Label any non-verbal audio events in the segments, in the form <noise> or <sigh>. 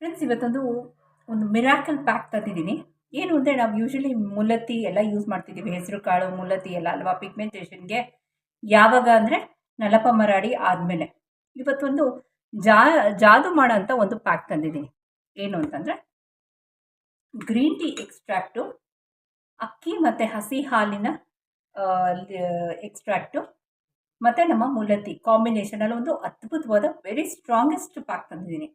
Friends ಇವತ್ತೊಂದು ಒಂದು miracle pack ತಂದಿದ್ದೀನಿ. ಏನು ಅಂದರೆ ನಾವು ಯೂಶಲಿ ಮುಲತ್ತಿ ಎಲ್ಲ ಯೂಸ್ ಮಾಡ್ತಿದ್ದೀವಿ. ಹೆಸರು, ಕಾಳು ಮುಲತ್ತಿ ಎಲ್ಲ ಅಲ್ವಾ? ಪಿಗ್ಮೆಂಟೇಷನ್ಗೆ ಯಾವಾಗ ಅಂದರೆ ನಲಪ ಮರಾಡಿ ಆದಮೇಲೆ. ಇವತ್ತೊಂದು ಜಾ, ಜಾದು ಮಾಡೋ ಒಂದು ಪ್ಯಾಕ್ ತಂದಿದ್ದೀನಿ. ಏನು ಅಂತಂದರೆ ಗ್ರೀನ್ ಟೀ ಎಕ್ಸ್ಟ್ರಾಕ್ಟು ಅಕ್ಕಿ ಮತ್ತು ಹಸಿ ಹಾಲಿನ ಎಕ್ಸ್ಟ್ರಾಕ್ಟು ಮತ್ತು ನಮ್ಮ ಮುಲತ್ತಿ ಕಾಂಬಿನೇಷನಲ್ಲಿ ಒಂದು ಅದ್ಭುತವಾದ ವೆರಿ ಸ್ಟ್ರಾಂಗೆಸ್ಟ್ ಪ್ಯಾಕ್ ತಂದಿದ್ದೀನಿ.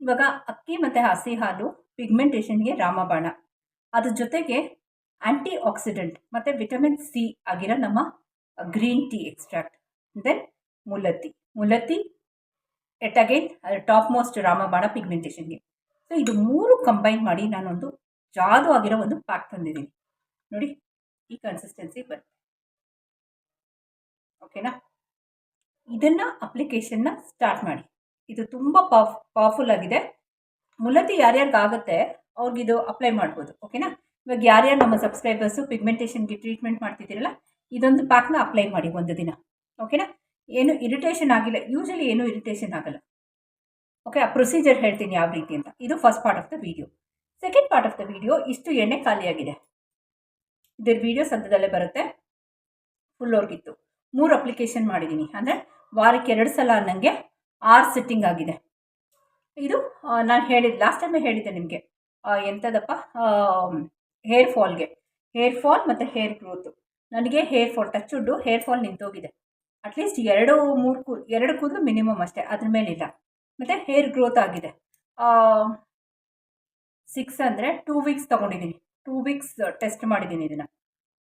ಇವಾಗ ಅಕ್ಕಿ ಮತ್ತು ಹಸಿ ಹಾಲು ಪಿಗ್ಮೆಂಟೇಷನ್ಗೆ ರಾಮಬಾಣ. ಅದ್ರ ಜೊತೆಗೆ ಆ್ಯಂಟಿ ಆಕ್ಸಿಡೆಂಟ್ ಮತ್ತು ವಿಟಮಿನ್ ಸಿ ಆಗಿರೋ ನಮ್ಮ ಗ್ರೀನ್ ಟೀ ಎಕ್ಸ್ಟ್ರಾಕ್ಟ್ ದೆನ್ ಮುಲತ್ತಿ ಮುಲತ್ತಿ ಎಟ್ ಅಗೇನ್ ಟಾಪ್ ಮೋಸ್ಟ್ ರಾಮಬಾಣ ಪಿಗ್ಮೆಂಟೇಷನ್ಗೆ ಸೊ ಇದು ಮೂರು ಕಂಬೈನ್ ಮಾಡಿ ನಾನೊಂದು ಜಾದು ಆಗಿರೋ ಒಂದು ಪ್ಯಾಕ್ ತಂದಿದ್ದೀನಿ. ನೋಡಿ, ಈ ಕನ್ಸಿಸ್ಟೆನ್ಸಿ ಬರುತ್ತೆ ಓಕೆನಾ ಇದನ್ನು ಅಪ್ಲಿಕೇಶನ್ನ ಸ್ಟಾರ್ಟ್ ಮಾಡಿ. ಇದು ತುಂಬ ಪವರ್ ಪವರ್ಫುಲ್ ಆಗಿದೆ. ಮುಲತಿ ಯಾರ್ಯಾರಿಗಾಗುತ್ತೆ ಅವ್ರಿಗಿದು ಅಪ್ಲೈ ಮಾಡ್ಬೋದು ಓಕೆನಾ ಇವಾಗ ಯಾರ್ಯಾರು ನಮ್ಮ ಸಬ್ಸ್ಕ್ರೈಬರ್ಸು ಪಿಗ್ಮೆಂಟೇಷನ್ಗೆ ಟ್ರೀಟ್ಮೆಂಟ್ ಮಾಡ್ತಿದ್ದೀರಲ್ಲ, ಇದೊಂದು ಪ್ಯಾಕ್ನ ಅಪ್ಲೈ ಮಾಡಿ ಒಂದು ದಿನ ಓಕೆನಾ ಏನು ಇರಿಟೇಷನ್ ಆಗಿಲ್ಲ ಯೂಶಲಿ ಏನು ಇರಿಟೇಷನ್ ಆಗಲ್ಲ ಓಕೆ ಆ ಪ್ರೊಸೀಜರ್ ಹೇಳ್ತೀನಿ ಯಾವ ರೀತಿ ಅಂತ. ಇದು first part of the video second part of the video ಇಷ್ಟು ಎಣ್ಣೆ ಖಾಲಿಯಾಗಿದೆ. ಇದ್ರ ವಿಡಿಯೋ ಸದ್ಯದಲ್ಲೇ ಬರುತ್ತೆ. ಫುಲ್ ಅವ್ರಿಗಿತ್ತು ಮೂರು ಅಪ್ಲಿಕೇಶನ್ ಮಾಡಿದ್ದೀನಿ ಅಂದರೆ ವಾರಕ್ಕೆ ಎರಡು ಸಲ ನನಗೆ ಆರು ಸೆಟ್ಟಿಂಗ್ ಆಗಿದೆ. ಇದು ನಾನು ಹೇಳಿದ ಲಾಸ್ಟ್ ಟೈಮೇ ಹೇಳಿದ್ದೆ ನಿಮಗೆ. ಎಂಥದಪ್ಪ ಹೇರ್ ಫಾಲ್ಗೆ ಹೇರ್ ಫಾಲ್ ಮತ್ತು ಹೇರ್ ಗ್ರೋತು ನನಗೆ hair fall touch wood hair fall ನಿಂತೋಗಿದೆ. At least ಎರಡು, ಮೂರು ಕೂ, ಎರಡು ಕೂದಲು ಮಿನಿಮಮ್ ಅಷ್ಟೇ, ಅದ್ರ ಮೇಲಿಲ್ಲ. ಮತ್ತು ಹೇರ್ ಗ್ರೋತ್ ಆಗಿದೆ. ಸಿಕ್ಸ್ ಅಂದರೆ ಟೂ ವೀಕ್ಸ್ ತೊಗೊಂಡಿದ್ದೀನಿ ಟೂ ವೀಕ್ಸ್ ಟೆಸ್ಟ್ ಮಾಡಿದ್ದೀನಿ ಇದನ್ನು.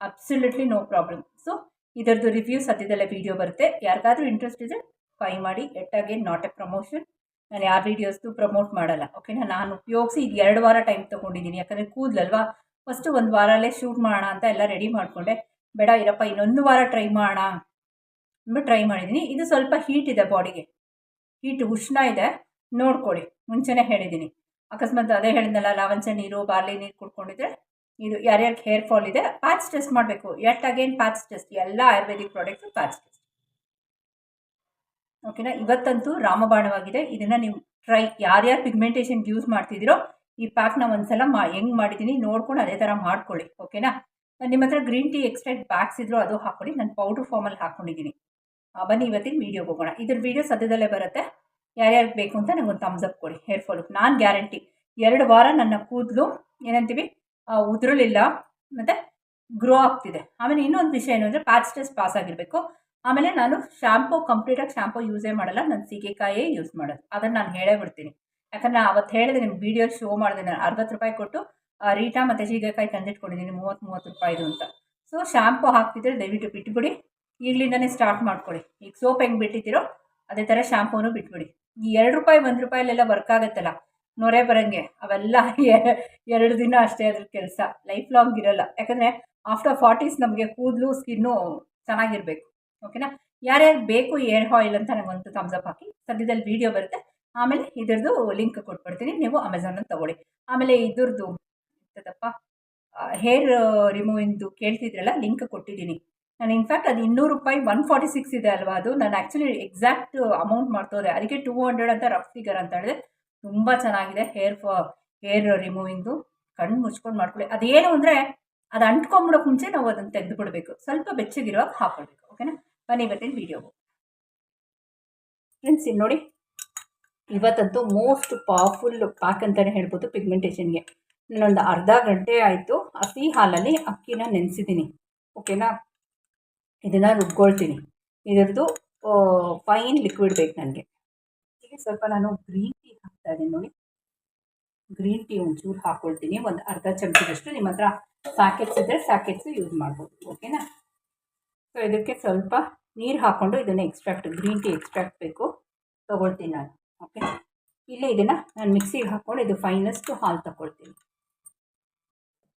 ಅಬ್ಸಲ್ಯೂಟ್ಲಿ ನೋ ಪ್ರಾಬ್ಲಮ್ ಸೊ ಇದರದ್ದು ರಿವ್ಯೂ ಸದ್ಯದಲ್ಲೇ ವೀಡಿಯೋ ಬರುತ್ತೆ. ಯಾರಿಗಾದ್ರೂ ಇಂಟ್ರೆಸ್ಟ್ ಇದೆ ಬೈ ಮಾಡಿ yet again not a promotion ನಾನು ಯಾರು ವೀಡಿಯೋಸ್ದು ಪ್ರಮೋಟ್ ಮಾಡಲ್ಲ ಓಕೆನಾ ನಾನು ಉಪಯೋಗಿಸಿ ಇದು ಎರಡು ವಾರ ಟೈಮ್ ತೊಗೊಂಡಿದ್ದೀನಿ ಯಾಕಂದರೆ ಕೂದಲಲ್ವಾ? ಫಸ್ಟು ಒಂದು ವಾರಲ್ಲೇ ಶೂಟ್ ಮಾಡೋಣ ಅಂತ ಎಲ್ಲ ರೆಡಿ ಮಾಡಿಕೊಂಡೆ. ಬೇಡ ಇರಪ್ಪ, ಇನ್ನೊಂದು ವಾರ ಟ್ರೈ ಮಾಡೋಣ ಅಂದ್ಬಿಟ್ಟು ಟ್ರೈ ಮಾಡಿದ್ದೀನಿ ಇದು ಸ್ವಲ್ಪ ಹೀಟ್ ಇದೆ ಬಾಡಿಗೆ ಹೀಟ್ ಉಷ್ಣ ಇದೆ ನೋಡ್ಕೊಳ್ಳಿ ಮುಂಚೆನೇ ಹೇಳಿದ್ದೀನಿ ಅಕಸ್ಮಾತ್ ಅದೇ ಹೇಳಿದ್ನಲ್ಲ ಲಾವಂಚ ನೀರು, ಬಾರ್ಲಿ ನೀರು ಕುಡ್ಕೊಂಡಿದ್ರೆ ಇದು ಯಾರ್ಯಾರಿಗೆ ಹೇರ್ ಫಾಲ್ ಇದೆ ಪ್ಯಾಚ್ ಟೆಸ್ಟ್ ಮಾಡಬೇಕು. ಎಟ್ ಅಗೇನ್ ಪ್ಯಾಚ್ ಟೆಸ್ಟ್ ಎಲ್ಲ ಆಯುರ್ವೇದಿಕ್ ಪ್ರಾಡಕ್ಟ್ಸು ಪ್ಯಾಚ್ ಟೆಸ್ಟ್ ಓಕೆನಾ ಇವತ್ತಂತೂ ರಾಮಬಾಣವಾಗಿದೆ. ಇದನ್ನು ನೀವು ಟ್ರೈ ಯಾರ್ಯಾರು ಪಿಗ್ಮೆಂಟೇಷನ್ಗೆ ಯೂಸ್ ಮಾಡ್ತಿದ್ದೀರೋ, ಈ ಪ್ಯಾಕ್ನ ಒಂದ್ಸಲ ಮಾ, ಹೆಂಗೆ ಮಾಡಿದ್ದೀನಿ ನೋಡ್ಕೊಂಡು ಅದೇ ಥರ ಮಾಡ್ಕೊಳ್ಳಿ. ಓಕೆನಾ ನಿಮ್ಮ ಹತ್ರ ಗ್ರೀನ್ ಟೀ ಎಕ್ಸ್ಟ್ರಾಕ್ಟ್ ಬ್ಯಾಗ್ಸ್ ಇದ್ದರೂ ಅದು ಹಾಕ್ಕೊಳ್ಳಿ. ನಾನು ಪೌಡ್ರ್ ಫಾರ್ಮಲ್ಲಿ ಹಾಕ್ಕೊಂಡಿದ್ದೀನಿ. ಬನ್ನಿ ಇವತ್ತಿನ ವೀಡಿಯೋಗೆ ಹೋಗೋಣ. ಇದ್ರ ವೀಡಿಯೋ ಸದ್ಯದಲ್ಲೇ ಬರುತ್ತೆ. ಯಾರ್ಯಾರಿಗೆ ಬೇಕು ಅಂತ ನಂಗೆ ಒಂದು ಥಮ್ಸ್ ಅಪ್ ಕೊಡಿ. ಹೇರ್ ಫಾಲು ನಾನು ಗ್ಯಾರಂಟಿ ಎರಡು ವಾರ ನನ್ನ ಕೂದಲು, ಏನಂತೀವಿ ಉದುರಲಿಲ್ಲ, ಮತ್ತು ಗ್ರೋ ಆಗ್ತಿದೆ. ಆಮೇಲೆ ಇನ್ನೊಂದು ವಿಷಯ ಏನು ಅಂದರೆ ಪ್ಯಾಚ್ ಟೆಸ್ಟ್ ಪಾಸ್ ಆಗಿರಬೇಕು. ಆಮೇಲೆ ನಾನು ಶ್ಯಾಂಪು ಕಂಪ್ಲೀಟಾಗಿ ಶ್ಯಾಂಪೂ ಯೂಸೇ ಮಾಡಲ್ಲ. ನಾನು ಸೀಗೆಕಾಯೇ ಯೂಸ್ ಮಾಡೋದು. ಅದನ್ನು ನಾನು ಹೇಳೇ ಬಿಡ್ತೀನಿ. ಯಾಕಂದರೆ ಅವತ್ತು ಹೇಳಿದೆ ನಿಮ್ಮ ವಿಡಿಯೋ ಶೋ ಮಾಡಿದೆ. ನಾನು ಅರವತ್ತು ರೂಪಾಯಿ ಕೊಟ್ಟು ರೀಟಾ ಮತ್ತು ಸೀಗೆಕಾಯಿ ತಂದಿಟ್ಕೊಂಡಿದ್ದೀನಿ ಮೂವತ್ತು ಮೂವತ್ತು ರೂಪಾಯಿದು ಅಂತ. ಸೊ ಶ್ಯಾಂಪು ಹಾಕ್ತಿದ್ರೆ ದಯವಿಟ್ಟು ಬಿಟ್ಬಿಡಿ. ಈಗಲಿಂದನೇ ಸ್ಟಾರ್ಟ್ ಮಾಡ್ಕೊಳ್ಳಿ. ಈಗ ಸೋಪ್ ಹೆಂಗೆ ಬಿಟ್ಟಿದ್ದೀರೋ, ಅದೇ ಥರ ಶಾಂಪೂನು ಬಿಟ್ಬಿಡಿ. ಈ ಎರಡು ರೂಪಾಯಿ, ಒಂದು ರೂಪಾಯಲ್ಲೆಲ್ಲ ವರ್ಕ್ ಆಗುತ್ತಲ್ಲ, ನೊರೆ ಬರಂಗೆ, ಅವೆಲ್ಲ <laughs> ಎರಡು ದಿನ ಅಷ್ಟೇ ಅದ್ರ ಕೆಲಸ. ಲೈಫ್ ಲಾಂಗ್ ಇರಲ್ಲ. ಯಾಕಂದರೆ ಆಫ್ಟರ್ ಫಾರ್ಟೀಸ್ ನಮಗೆ ಕೂದಲು ಸ್ಕಿನ್ನು ಚೆನ್ನಾಗಿರಬೇಕು. ಓಕೆನಾ? ಯಾರ್ಯಾರು ಬೇಕು ಏರ್ ಆಯಿಲ್ ಅಂತ ನನಗೊಂದು ಥಮ್ಸ್ ಅಪ್ ಹಾಕಿ ಸದ್ಯದಲ್ಲಿ ವೀಡಿಯೋ ಬರುತ್ತೆ. ಆಮೇಲೆ ಇದ್ರದ್ದು ಲಿಂಕ್ ಕೊಟ್ಬಿಡ್ತೀನಿ, ನೀವು ಅಮೆಝಾನಲ್ಲಿ ತೊಗೊಳ್ಳಿ. ಆಮೇಲೆ ಇದ್ರದ್ದು ಎಂಥದಪ್ಪ ಹೇರ್ ರಿಮೂವಿಂಗ್ದು ಕೇಳ್ತಿದ್ರಲ್ಲ ಲಿಂಕ್ ಕೊಟ್ಟಿದ್ದೀನಿ. ನಾನು ಇನ್ಫ್ಯಾಕ್ಟ್ ಅದು ಇನ್ನೂರು ರೂಪಾಯಿ ಒನ್ ಫಾರ್ಟಿ ಸಿಕ್ಸ್ ಇದೆ ಅಲ್ವಾ ಅದು? ನಾನು ಆ್ಯಕ್ಚುಲಿ ಎಕ್ಸಾಕ್ಟ್ ಅಮೌಂಟ್ ಮಾಡ್ತೋದೆ. ಅದಕ್ಕೆ ಟೂ ಹಂಡ್ರೆಡ್ ಅಂತ ರಫ್ ಫಿಗರ್ ಅಂತ ಹೇಳಿದೆ ತುಂಬ ಚೆನ್ನಾಗಿದೆ ಹೇರ್ ಫಾ ಹೇರ್ ರಿಮೂವಿಂಗ್ದು ಕಣ್ಣು ಮುಚ್ಕೊಂಡು ಮಾಡ್ಕೊಳ್ಳಿ. ಅದೇನು ಅಂದರೆ ಅದು ಅಂಟ್ಕೊಂಬಿಡೋಕೆ ಮುಂಚೆ ನಾವು ಅದನ್ನು ತೆಗೆದು ಬಿಡಬೇಕು ಸ್ವಲ್ಪ ಬೆಚ್ಚಗಿರುವಾಗ ಹಾಕ್ಕೊಳ್ಬೇಕು ಓಕೆನಾ? ಬನ್ನಿ ಇವತ್ತಿನ ವಿಡಿಯೋಗು ಫ್ರೆಂಡ್ಸ್ ಇಲ್ಲಿ ನೋಡಿ. ಇವತ್ತಂತೂ ಮೋಸ್ಟ್ ಪವರ್ಫುಲ್ ಪ್ಯಾಕ್ ಅಂತಲೇ ಹೇಳ್ಬೋದು ಪಿಗ್ಮೆಂಟೇಷನ್ಗೆ ನಾನೊಂದು ಅರ್ಧ ಗಂಟೆ ಆಯಿತು ಹಸಿ ಹಾಲಲ್ಲಿ ಅಕ್ಕಿನ ನೆನೆಸಿದ್ದೀನಿ ಓಕೆನಾ ಇದನ್ನು ರುಬ್ಕೊಳ್ತೀನಿ. ಇದರದ್ದು ಫೈನ್ ಲಿಕ್ವಿಡ್ ಬೇಕು ನನಗೆ. ಈಗ ಸ್ವಲ್ಪ ನಾನು ಗ್ರೀನ್ ಟೀ ಹಾಕ್ತಾ ಇದ್ದೀನಿ ನೋಡಿ. ಗ್ರೀನ್ ಟೀ ಒಂಚೂರು ಹಾಕ್ಕೊಳ್ತೀನಿ ಒಂದು ಅರ್ಧ ಚಮಚದಷ್ಟು ನಿಮ್ಮ ಹತ್ರ ಸ್ಯಾಕೆಟ್ಸ್ ಇದ್ದರೆ ಸ್ಯಾಕೆಟ್ಸು ಯೂಸ್ ಮಾಡ್ಬೋದು ಓಕೆನಾ ಸೊ ಇದಕ್ಕೆ ಸ್ವಲ್ಪ ನೀರು ಹಾಕ್ಕೊಂಡು ಇದನ್ನು ಎಕ್ಸ್ಟ್ರಾಕ್ಟ್ ಗ್ರೀನ್ ಟೀ ಎಕ್ಸ್ಟ್ರಾಕ್ಟ್ ಬೇಕು. ತೊಗೊಳ್ತೀನಿ ನಾನು ಓಕೆ ಇಲ್ಲಿ ಇದನ್ನು ನಾನು ಮಿಕ್ಸಿಗೆ ಹಾಕ್ಕೊಂಡು ಇದು ಫೈನಸ್ಟು ಹಾಲು ತಗೊಳ್ತೀನಿ.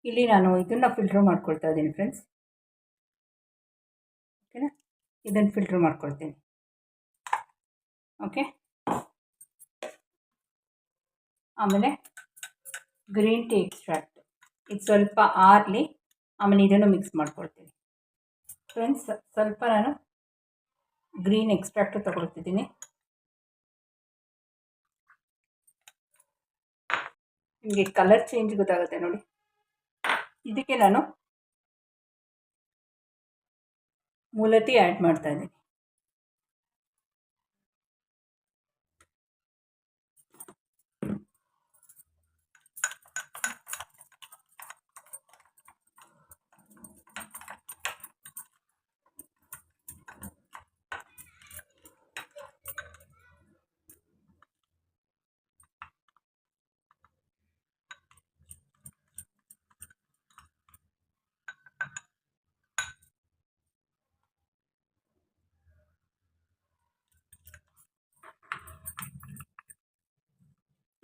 ಇಲ್ಲಿ ನಾನು ಇದನ್ನು ಫಿಲ್ಟ್ರ್ ಮಾಡ್ಕೊಳ್ತಾ ಇದ್ದೀನಿ ಫ್ರೆಂಡ್ಸ್ ಓಕೆನಾ ಇದನ್ನು ಫಿಲ್ಟ್ರ್ ಮಾಡ್ಕೊಳ್ತೀನಿ. ಓಕೆ ಆಮೇಲೆ ಗ್ರೀನ್ ಟೀ ಎಕ್ಸ್ಟ್ರಾಕ್ಟ್ ಇದು ಸ್ವಲ್ಪ ಆರಲಿ, ಆಮೇಲೆ ಇದನ್ನು ಮಿಕ್ಸ್ ಮಾಡ್ಕೊಳ್ತೀನಿ. ಫ್ರೆಂಡ್ಸ್ ಸ್ವಲ್ಪ ನಾನು ಗ್ರೀನ್ ಎಕ್ಸ್ಟ್ರಾಕ್ಟು ತಗೊಳ್ತಿದ್ದೀನಿ. ನಿಮಗೆ ಕಲರ್ ಚೇಂಜ್ ಗೊತ್ತಾಗುತ್ತೆ ನೋಡಿ. ಇದಕ್ಕೆ ನಾನು ಮೂಲತಿ ಆ್ಯಡ್ ಮಾಡ್ತಾ ಇದ್ದೀನಿ.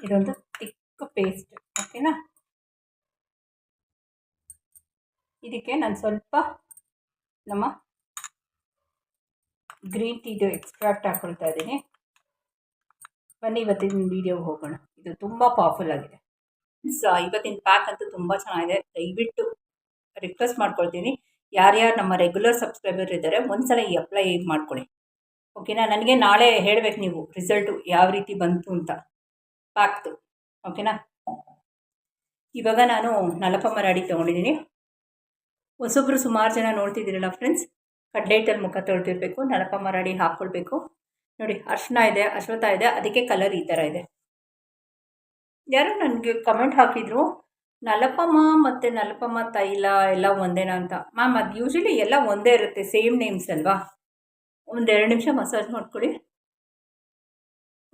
ಇದೊಂದು ತಿಕ್ ಪೇಸ್ಟ್ ಓಕೆನಾ ಇದಕ್ಕೆ ನಾನು ಸ್ವಲ್ಪ ನಮ್ಮ ಗ್ರೀನ್ ಟೀದು ಎಕ್ಸ್ಟ್ರಾಕ್ಟ್ ಹಾಕೊಳ್ತಾ ಇದ್ದೀನಿ. ಬನ್ನಿ ಇವತ್ತಿನ ವೀಡಿಯೋಗೆ ಹೋಗೋಣ. ಇದು ತುಂಬ ಪವರ್ಫುಲ್ ಆಗಿದೆ. ಸೊ ಇವತ್ತಿನ ಪ್ಯಾಕ್ ಅಂತೂ ತುಂಬ ಚೆನ್ನಾಗಿದೆ. ದಯವಿಟ್ಟು ರಿಕ್ವೆಸ್ಟ್ ಮಾಡ್ಕೊಳ್ತೀನಿ. ಯಾರ್ಯಾರು ನಮ್ಮ ರೆಗ್ಯುಲರ್ ಸಬ್ಸ್ಕ್ರೈಬರ್ ಇದ್ದಾರೆ, ಒಂದ್ಸಲ ಈ ಅಪ್ಲೈ ಮಾಡ್ಕೊಳ್ಳಿ. ಓಕೆನಾ ನನಗೆ ನಾಳೆ ಹೇಳಬೇಕು ನೀವು ರಿಸಲ್ಟು ಯಾವ ರೀತಿ ಬಂತು ಅಂತ. ಪ್ಯಾಕ್ದು ಓಕೆನಾ ಇವಾಗ ನಾನು ನಲಪ ಮರಾಡಿ ತೊಗೊಂಡಿದ್ದೀನಿ. ಹೊಸೊಬ್ಬರು ಸುಮಾರು ಜನ ನೋಡ್ತಿದ್ದೀರಲ್ಲ ಫ್ರೆಂಡ್ಸ್ ಕಡ್ಲೈಟಲ್ಲಿ ಮುಖ ತೊಳ್ತಿರ್ಬೇಕು ನಲಪ ಮರಾಡಿ ಹಾಕ್ಕೊಳ್ಬೇಕು. ನೋಡಿ ಅರ್ಶನ ಇದೆ ಅಶ್ವಥ ಇದೆ, ಅದಕ್ಕೆ ಕಲರ್ ಈ ಥರ ಇದೆ. ಯಾರು ನನಗೆ ಕಮೆಂಟ್ ಹಾಕಿದ್ರು, ನಲಪಮ್ಮ ಮತ್ತು ನಲಪಮ್ಮ ತೈಲ ಎಲ್ಲ ಒಂದೇನಾ ಅಂತ. ಮ್ಯಾಮ್ ಅದು ಯೂಶಲಿ ಎಲ್ಲ ಒಂದೇ ಇರುತ್ತೆ ಸೇಮ್ ನೇಮ್ಸ್ ಅಲ್ವಾ? ಒಂದು ಎರಡು ನಿಮಿಷ ಮಸಾಜ್ ಮಾಡ್ಕೊಳ್ಳಿ.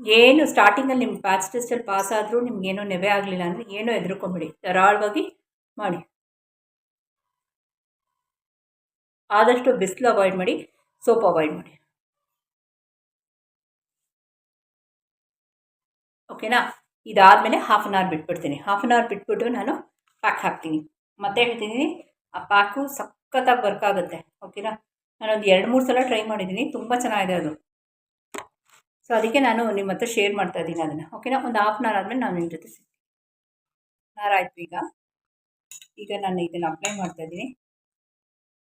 ಏನು ಸ್ಟಾರ್ಟಿಂಗಲ್ಲಿ ನಿಮ್ಮ ಪ್ಯಾಚ್ ಟೆಸ್ಟಲ್ಲಿ ಪಾಸ್ ಆದರೂ ನಿಮ್ಗೇನೋ ನೆವೆ ಆಗಲಿಲ್ಲ ಅಂದರೆ ಏನೋ ಹೆದರ್ಕೊಂಬಿಡಿ ಧಾರಾಳವಾಗಿ ಮಾಡಿ. ಆದಷ್ಟು ಬಿಸಿಲು ಅವಾಯ್ಡ್ ಮಾಡಿ ಸೋಪ್ ಅವಾಯ್ಡ್ ಮಾಡಿ. ಓಕೆನಾ ಇದಾದಮೇಲೆ ಹಾಫ್ ಆನ್ ಅವರ್ ಬಿಟ್ಬಿಡ್ತೀನಿ. ಹಾಫ್ ಆನ್ ಅವರ್ ಬಿಟ್ಬಿಟ್ಟು ನಾನು ಪ್ಯಾಕ್ ಹಾಕ್ತೀನಿ. ಮತ್ತೆ ಹೇಳ್ತೀನಿ, ಆ ಪ್ಯಾಕು ಸಖತ್ತಾಗಿ ವರ್ಕ್ ಆಗುತ್ತೆ. ಓಕೆನಾ ನಾನೊಂದು ಎರಡು ಮೂರು ಸಲ ಟ್ರೈ ಮಾಡಿದ್ದೀನಿ. ತುಂಬ ಚೆನ್ನಾಗಿದೆ ಅದು. ಸೊ ಅದಕ್ಕೆ ನಾನು ನಿಮ್ಮ ಹತ್ರ ಶೇರ್ ಮಾಡ್ತಾ ಇದ್ದೀನಿ ಅದನ್ನು. ಓಕೆನಾ ಒಂದು ಹಾಫ್ ಅನ್ ಅವರ್ ಆದಮೇಲೆ ನಾನು ನಿಮ್ಮ ಜೊತೆ ಸಿಗ್ತೀನಿ. ಅವರ್ ಆಯಿತು ಈಗ. ಈಗ ನಾನು ಇದನ್ನು ಅಪ್ಲೈ ಮಾಡ್ತಾ ಇದ್ದೀನಿ.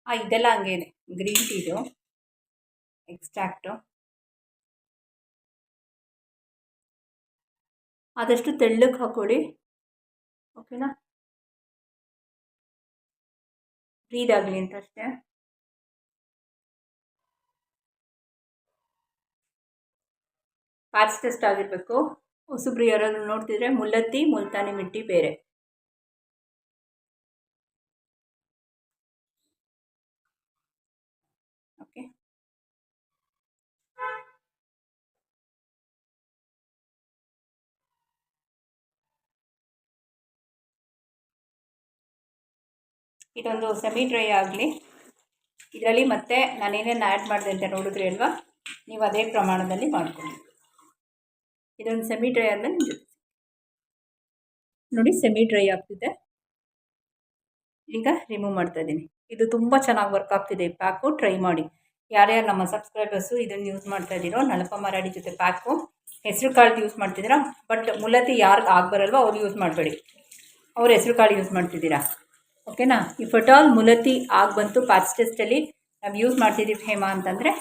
ಹಾಂ ಇದೆಲ್ಲ ಹಂಗೇನೆ ಗ್ರೀನ್ ಟೀದು ಎಕ್ಸ್ಟ್ರಾಕ್ಟು ಆದಷ್ಟು ತೆಳ್ಳಗೆ ಹಾಕ್ಕೊಳ್ಳಿ ಓಕೆನಾ ಬ್ರೀದ್ ಆಗಲಿ ಅಂತ ಅಷ್ಟೇ. ಟೆಸ್ಟ್ ಆಗಿರಬೇಕು. ಹೊಸಬ್ರು ಯಾರಾದರೂ ನೋಡ್ತಿದ್ರೆ ಮುಲ್ಲತ್ತಿ, ಮುಲ್ತಾನಿ ಮಿಟ್ಟಿ ಬೇರೆ. ಓಕೆ ಇದೊಂದು ಸೆಮಿ ಡ್ರೈ ಆಗಲಿ. ಇದರಲ್ಲಿ ಮತ್ತೆ ನಾನೇನೇನು ಆ್ಯಡ್ ಮಾಡಿದೆ ಅಂತ ನೋಡಿದ್ರಿ ಅಲ್ವಾ? ನೀವು ಅದೇ ಪ್ರಮಾಣದಲ್ಲಿ ಮಾಡ್ಕೊಳ್ಳಿ ಇದೊಂದು ಸೆಮಿ ಡ್ರೈ ಆದಮೇಲೆ ನೋಡಿ ಸೆಮಿ ಡ್ರೈ ಆಗ್ತಿದೆ. ಈಗ ರಿಮೂವ್ ಮಾಡ್ತಾ ಇದ್ದೀನಿ. ಇದು ತುಂಬ ಚೆನ್ನಾಗಿ ವರ್ಕ್ ಆಗ್ತಿದೆ ಪ್ಯಾಕು ಟ್ರೈ ಮಾಡಿ. ಯಾರ್ಯಾರು ನಮ್ಮ ಸಬ್ಸ್ಕ್ರೈಬರ್ಸು ಇದನ್ನು ಯೂಸ್ ಮಾಡ್ತಾ ಇದ್ದೀರೋ, ನಳಪ ಮರಾಡಿ ಜೊತೆ ಪ್ಯಾಕು ಹೆಸರು ಕಾಳು ಯೂಸ್ ಮಾಡ್ತಿದ್ದೀರಾ? ಬಟ್ ಮುಲತಿ ಯಾರಿಗೆ ಆಗ್ಬರಲ್ವ ಅವ್ರು ಯೂಸ್ ಮಾಡಬೇಡಿ. ಅವ್ರು ಹೆಸರು ಕಾಳು ಯೂಸ್ ಮಾಡ್ತಿದ್ದೀರಾ? ಓಕೆನಾ ಈ ಆಲ್ ಮುಲತಿ ಆಗಿ ಬಂತು ಪ್ಯಾಚ್ ಟೆಸ್ಟಲ್ಲಿ ನಾವು ಯೂಸ್ ಮಾಡ್ತಿದ್ದೀವಿ ಹೇಮಾ ಅಂತಂದರೆ,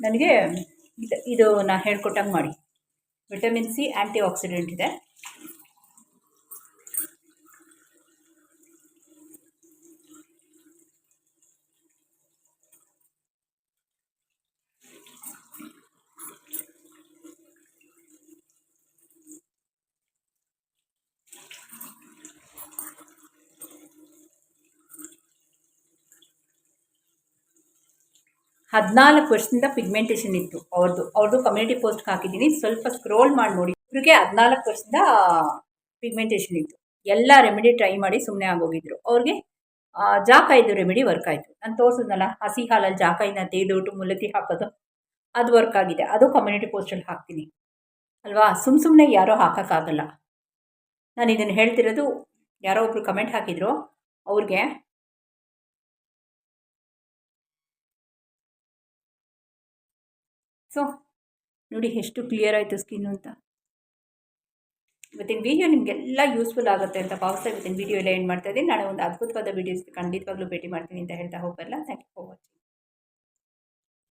ನನಗೆ ಇದು ಇದು ನಾನು ಹೇಳ್ಕೊಟ್ಟಂಗೆ ಮಾಡಿ. ವಿಟಮಿನ್ ಸಿ ಆ್ಯಂಟಿ ಆಕ್ಸಿಡೆಂಟ್ ಇದೆ. ಹದಿನಾಲ್ಕು ವರ್ಷದಿಂದ ಪಿಗ್ಮೆಂಟೇಷನ್ ಇತ್ತು ಅವ್ರದ್ದು ಅವ್ರದ್ದು ಕಮ್ಯುನಿಟಿ ಪೋಸ್ಟ್ಗೆ ಹಾಕಿದ್ದೀನಿ. ಸ್ವಲ್ಪ ಸ್ಕ್ರೋಲ್ ಮಾಡಿ ನೋಡಿ. ಇವ್ರಿಗೆ ಹದಿನಾಲ್ಕು ವರ್ಷದಿಂದ ಪಿಗ್ಮೆಂಟೇಷನ್ ಇತ್ತು. ಎಲ್ಲ ರೆಮಿಡಿ ಟ್ರೈ ಮಾಡಿ ಸುಮ್ಮನೆ ಆಗೋಗಿದ್ರು. ಅವ್ರಿಗೆ ಜಾಕಾಯ್ದು ರೆಮಿಡಿ ವರ್ಕ್ ಆಯಿತು. ನಾನು ತೋರಿಸಿದ್ನಲ್ಲ, ಹಸಿ ಹಾಲಲ್ಲಿ ಜಾಕಾಯಿನ ತೇದೋಟು ಮುಲತಿ ಹಾಕೋದು, ಅದು ವರ್ಕ್ ಆಗಿದೆ. ಅದು ಕಮ್ಯುನಿಟಿ ಪೋಸ್ಟಲ್ಲಿ ಹಾಕ್ತೀನಿ. ಅಲ್ವಾ? ಸುಮ್ಮ ಸುಮ್ಮನೆ ಯಾರೋ ಹಾಕೋಕ್ಕಾಗಲ್ಲ. ನಾನು ಇದನ್ನು ಹೇಳ್ತಿರೋದು, ಯಾರೋ ಒಬ್ರು ಕಮೆಂಟ್ ಹಾಕಿದ್ರು, ಅವ್ರಿಗೆ ಸೊ ನೋಡಿ ಎಷ್ಟು ಕ್ಲಿಯರ್ ಆಯಿತು ಸ್ಕಿನ್ ಅಂತ. ಇವತ್ತಿನ ವಿಡಿಯೋ ನಿಮಗೆಲ್ಲ ಯೂಸ್ಫುಲ್ ಆಗುತ್ತೆ ಅಂತ ಭಾವಿಸ್ತಾ ಇವತ್ತಿನ ವೀಡಿಯೋ ಎಲ್ಲ ಏನು ಮಾಡ್ತಾ ಇದ್ದೀನಿ. ನಾಳೆ ಒಂದು ಅದ್ಭುತವಾದ ವೀಡಿಯೋಸ್ ಖಂಡಿತವಾಗ್ಲೂ ಭೇಟಿ ಮಾಡ್ತೀನಿ ಅಂತ ಹೇಳ್ತಾ ಹೋಗಲ್ಲ ಥ್ಯಾಂಕ್ ಯು ಫಾರ್ ವಾಚಿಂಗ್